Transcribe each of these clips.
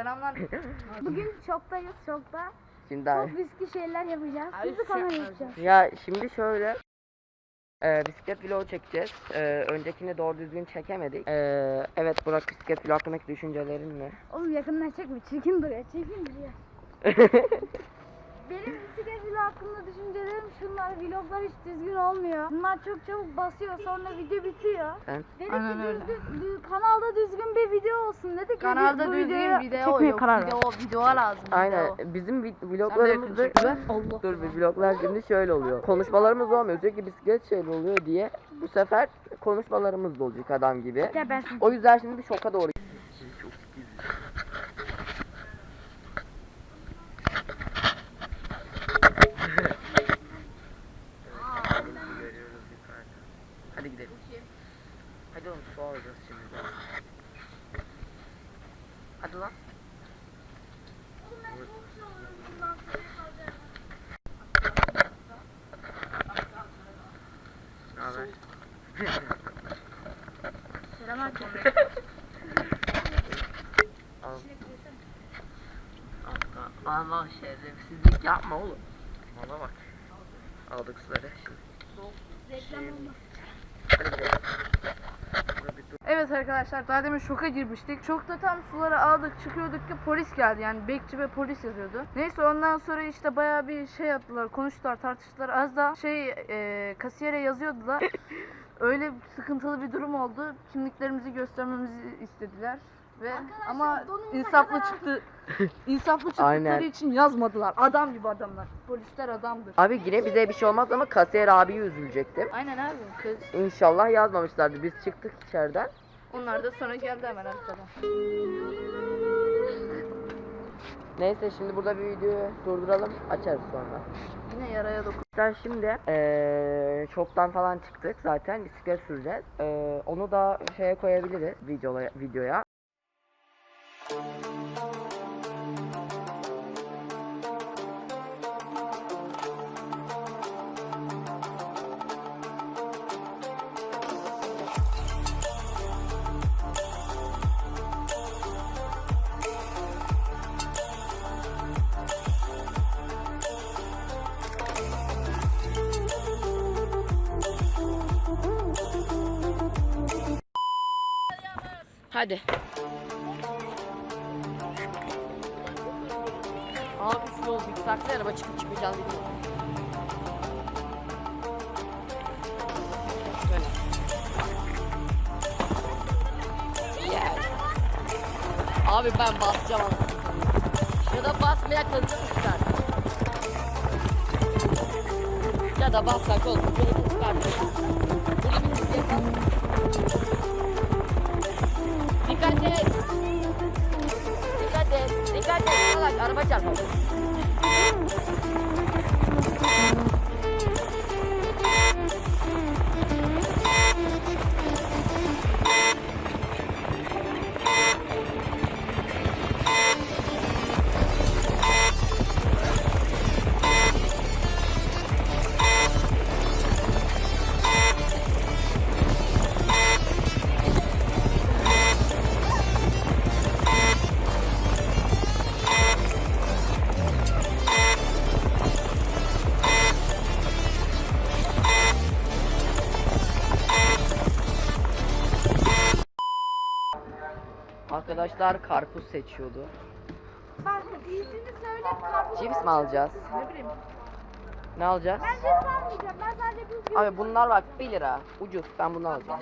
Selamlar. Bugün şoktayız şokta. Şimdi abi. Çok riskli şeyler yapacağız. Abi, Hızlı şey kamera yapacağız. Ya şimdi şöyle e, bisiklet vlogu çekeceğiz. E, öncekini doğru düzgün çekemedik. E, evet Burak bisiklet vlog hakkındaki düşüncelerin ne? Oğlum yakından çekme. Çirkin duruyor. Çirkin duruyor. Benim bisiklet vlog hakkında düşüncelerim şunlar. Vloglar hiç düzgün olmuyor. Bunlar çok çabuk basıyor. Sonra video bitiyor. Sen? Dedik Aynen ki öyle. düzgün, dü- kanalda düzgün bir video olsun. Dedik ki Kanalda bu düzgün videoya video çekmeye yok. karar. Video, video lazım. Aynen. Video. Bizim vi- vloglarımızda. Allah. dur bir vloglar şimdi şöyle oluyor. Konuşmalarımız olmuyor. Sürekli bisiklet şeyli oluyor diye bu sefer konuşmalarımız da olacak adam gibi. Ben O yüzden şimdi bir şoka doğru Hadi gidelim. Hadi oğlum su alacağız şimdi. Hadi lan. Ne haber? Selam aleyküm. Allah şerefsizlik yapma oğlum. Bana bak. Aldık suları şimdi. Hadi gidelim. Evet arkadaşlar daha demin şoka girmiştik. Şokta tam suları aldık çıkıyorduk ki polis geldi yani bekçi ve polis yazıyordu. Neyse ondan sonra işte bayağı bir şey yaptılar konuştular tartıştılar. Az da şey e, kasiyere yazıyordular. Öyle sıkıntılı bir durum oldu. Kimliklerimizi göstermemizi istediler. Ve ama donumuza insaflı kadar çıktı. insaflı çıktıkları Aynen. için yazmadılar. Adam gibi adamlar. Polisler adamdır. Abi yine bize bir şey olmaz ama kasiyer abiyi üzülecektim. Aynen abi. Kız. İnşallah yazmamışlardı. Biz çıktık içeriden. Onlar da sonra geldi hemen arkadan. Neyse şimdi burada bir videoyu durduralım. Açarız sonra. Yine yaraya dokun. Sen şimdi eee çoktan falan çıktık zaten bisiklet süreceğiz. Eee, onu da şeye koyabiliriz videoya. videoya. Hadi. Abi şu yol yüksekli araba çıkıp çıkmayacağız bilmiyorum. Yes. Abi ben basacağım anasını. Ya da basmaya kızmışlar. Ya da bassak olsun. Yolu çıkartırız. Burada bir araba çarpar. Arkadaşlar karpuz seçiyordu. Bak iyisini söyle. Karpuz. Cips mi alacağız? Ne bileyim. Ne alacağız? Ben cips almayacağım. Ben sadece bir Abi bunlar bak 1 lira. Ucuz. Ben bunu alacağım.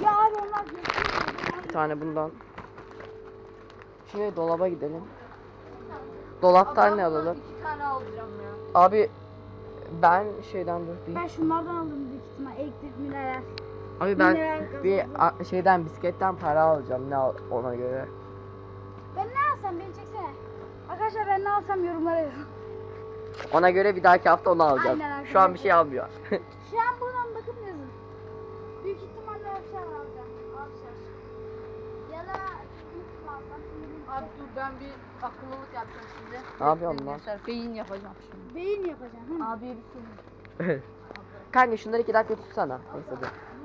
Ya abi onlar geçiyor. Bir tane bundan. Şimdi dolaba gidelim. Dolaptan ne alalım? İki tane alacağım ya. Abi ben şeyden dur bir. Ben şunlardan aldım büyük ihtimal. Elektrik mineral. Abi ben bir a- şeyden bisikletten para alacağım ne al ona göre. Ben ne alsam beni çeksene. Arkadaşlar ben ne alsam yorumlara yazın. Ona göre bir dahaki hafta onu alacağım. Aynen Şu an bir şey almıyor. Şu an buradan bakıp yazın. Büyük ihtimalle akşam alacağım. Akşam. Ya da? Abi dur ben bir akıllılık yapacağım şimdi. Ne yapıyorsun lan? Beyin yapacağım şimdi. Beyin yapacağım. Hı? Abiye bir sorun. Kanka şunları iki dakika tutsana. Neyse dur.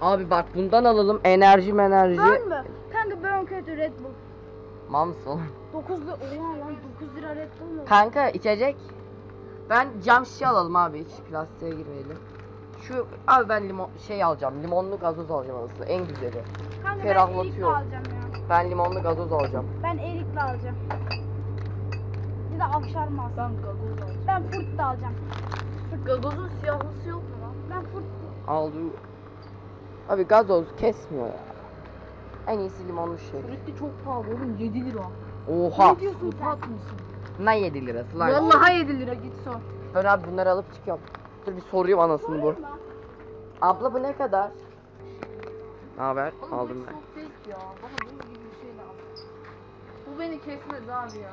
Abi bak bundan alalım enerji enerji. Ben mi? Kanka ben kötü Red Bull. Mamsın. 9 lira. Oha lan 9 lira Red Bull mu? Kanka içecek. Ben cam şişe alalım abi hiç plastiğe girmeyelim. Şu abi ben limon şey alacağım. Limonlu gazoz alacağım aslında en güzeli. Kanka ben ferahlatıyor. erikli alacağım ya. Ben limonlu gazoz alacağım. Ben erikli alacağım. Bir de avşar mı alsam? Ben gazoz alacağım. Ben furt da alacağım. Gazozun siyahlısı yok mu lan? Ben furt Aldı. Abi gazoz kesmiyor ya. En iyisi limonlu şey. Frutti çok pahalı oğlum 7 lira. Oha. Ne diyorsun? Ufak mısın? Ne 7 lirası lan? Vallahi 7 lira git sor. Ben abi bunları alıp çıkıyorum. Dur bir sorayım anasını bu. Abla bu ne kadar? Ne haber? Oğlum Aldım ben. ya. Bana buz gibi bir şey lazım. Bu beni kesmez abi ya.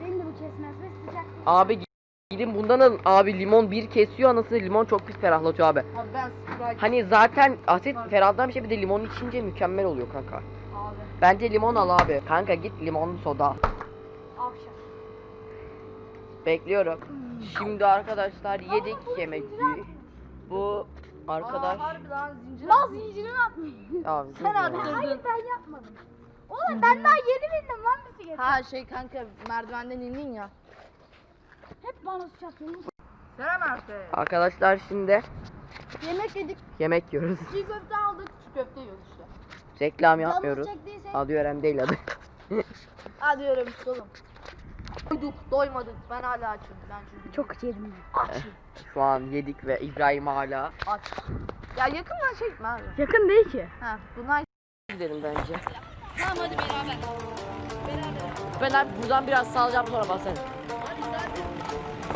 Beni de bu kesmez ve sıcak. Abi gidin bundan alın. Abi limon bir kesiyor anasını limon çok pis ferahlatıyor abi. Abi ben Sprite Hani zaten asit ferahlatan bir şey bir de limon içince mükemmel oluyor kanka. abi. Bence limon al abi. Kanka git limonlu soda. al. Avşar. Bekliyorum. Şimdi arkadaşlar yedik Ama bu arkadaş Aa, harbi lan zincir. Zincirini atmış. ya Sen attın. Hayır ben yapmadım. Oğlum ben daha yeni bindim lan bisiklete. Ha şey kanka merdivenden indin ya. Hep bana suç atıyorsun. Selam Efe. Arkadaşlar şimdi Yemek yedik. yemek yiyoruz. Çiğ köfte aldık. Çiğ köfte yiyoruz işte. Reklam Canımız yapmıyoruz. çektiyse Adı Ören değil adı. Hadi yürü oğlum. Doyduk, doymadık. Ben hala açım. Ben çünkü çok yedim. Şu an yedik ve İbrahim hala. aç. Ya yakından çekme abi. Yakın değil ki. Ha, bunlar Gidelim bence. Tamam hadi beraber. Ben abi buradan biraz salacağım sonra basarım. あ!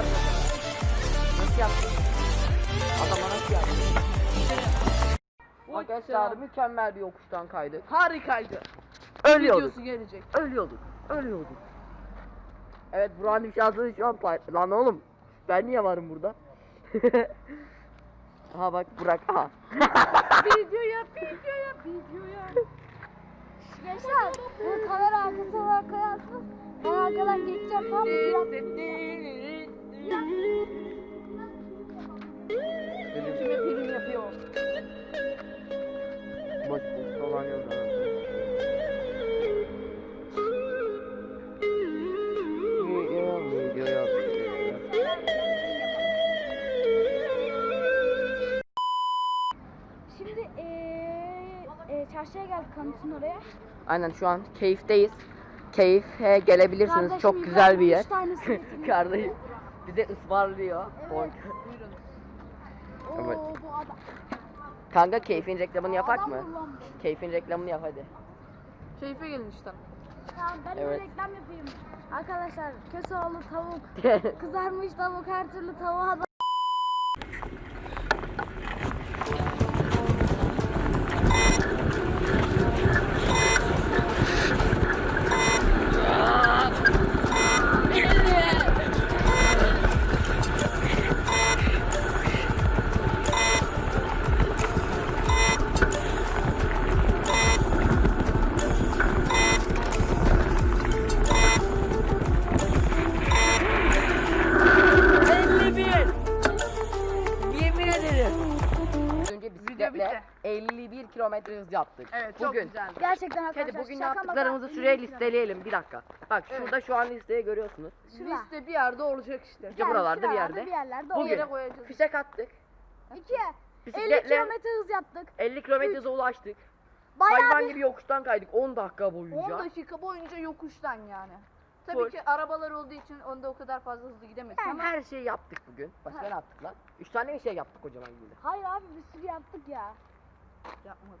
Yaptın? Nasıl yaptın? Adama nasıl yaptın? Arkadaşlar mükemmel bir yokuştan kaydık. Harikaydı. Ölüyorduk. Videosu gelecek. Ölüyorduk. Ölüyorduk. Evet Burak'ın şansını şu an pay... Lan oğlum. Ben niye varım burada? aha bak Burak aha. video yap, video yap, video yap. Gençler bu kamera arkası olarak koyarsınız. Ben arkadan geçeceğim tam biraz. Kime yapıyor? Şimdi eee e, çarşıya geldik oraya. Aynen şu an keyifteyiz. Keyfe gelebilirsiniz. Kardeşim, Çok güzel bir yer. Kardeşim bize ısmarlıyor. Evet. Oy. Oo Evet. bu adam. Kanka keyfin reklamını yapak mı? kullanmış. Keyfin reklamını yap hadi. Keyfe gelin işte. Tamam ben de Evet. reklam yapayım. Arkadaşlar kösoğlu tavuk, kızarmış tavuk, her türlü tavuğa da 51 kilometre hız yaptık. Evet, çok Bugün. güzeldi. gerçekten arkadaşlar Hadi bugün şaka maka yaptıklarımızı şuraya plan. listeleyelim bir dakika. Bak Evet. şurada şu an listeyi görüyorsunuz. Şurada. Liste bir yerde olacak işte. İşte buralarda bir şuralarda yerde. Bir yerlerde Bir oldu. yere koyacağız. Fişek attık. İki. 50 Bisikletle kilometre hız yaptık. 50 kilometre hıza ulaştık. Bayağı Hayvan bir gibi yokuştan kaydık 10 dakika 10 boyunca. dakika boyunca yokuştan yani. Tabii Full. ki arabalar olduğu için onda o kadar fazla hızlı gidemedik Yani ama her şeyi yaptık bugün. Başka ne yaptık lan? 3 tane bir şey yaptık kocaman gibi. Hayır abi bir sürü yaptık ya. yapmadık.